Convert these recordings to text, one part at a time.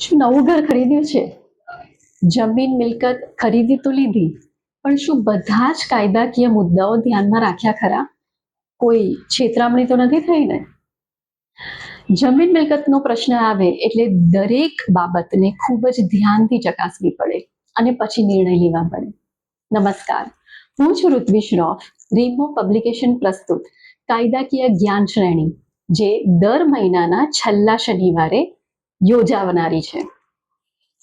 શું નવું ઘર ખરીદ્યું છે? જમીન મિલકત ખરીદી તો લીધી, પણ શું બધા જ કાયદાકીય મુદ્દાઓ ધ્યાનમાં રાખ્યા ખરા? કોઈ છેતરામણી તો નથી થઈ ને? જમીન મિલકતનો પ્રશ્ન આવે એટલે દરેક બાબતને ખૂબ જ ધ્યાનથી ચકાસવી પડે અને પછી નિર્ણય લેવા પડે. નમસ્કાર, હું છું ઋત્વી શ્રોફ રીમો પબ્લિકેશન પ્રસ્તુત, કાયદાકીય જ્ઞાન શ્રેણી, જે દર મહિનાના છેલ્લા શનિવારે યોજાવનારી છે.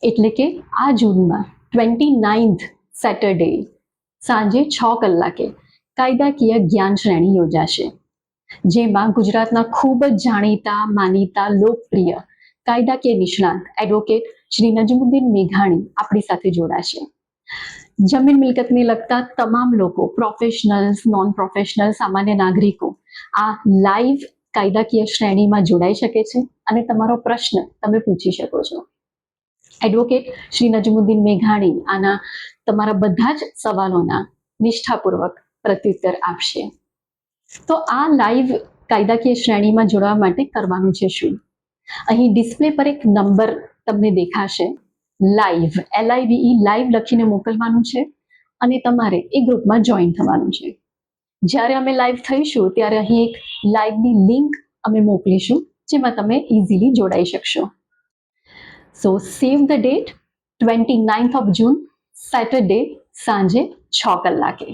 એટલે કે આ જૂનમાં ટ્વેન્ટી નાઇન્થ સેટરડે સાંજે છ કલાકે કાયદાકીય જ્ઞાન શ્રેણી યોજાશે. જેમાં ગુજરાતના ખૂબ જ જાણીતા, માનીતા, લોકપ્રિય કાયદાકીય નિષ્ણાંત એડવોકેટ શ્રી નજમુદ્દીન મેઘાણી આપણી સાથે જોડાશે. જમીન મિલકતને લગતા તમામ લોકો પ્રોફેશનલ્સ નોન પ્રોફેશનલ સામાન્ય નાગરિકો આ લાઈવ કાયદાકીય શ્રેણીમાં જોડાઈ શકે છે? અને તમારો પ્રશ્ન તમે પૂછી શકો છો. એડવોકેટ શ્રી નજમુદ્દીન મેઘાણી આના તમારા બધા જ સવાલોના નિષ્ઠાપૂર્વક પ્રત્યુત્તર આપશે. તો આ લાઈવ કાયદાકીય શ્રેણીમાં જોડવા માટે કરવાનું છે શું? અહીં ડિસ્પ્લે પર એક નંબર તમને દેખાશે. લાઈવ એલઆઈવીઈ લાઈવ લખીને મોકલવાનું છે અને તમારે એ ગ્રુપમાં જોઈન થવાનું છે. જ્યારે અમે લાઈવ થઈશું, ત્યારે અહીં એક લાઈવની લિંક અમે મોકલીશું, જેમાં તમે ઇઝીલી જોડાઈ શકશો. So save the date twenty ninth of June Saturday સાંજે છ કલાકે.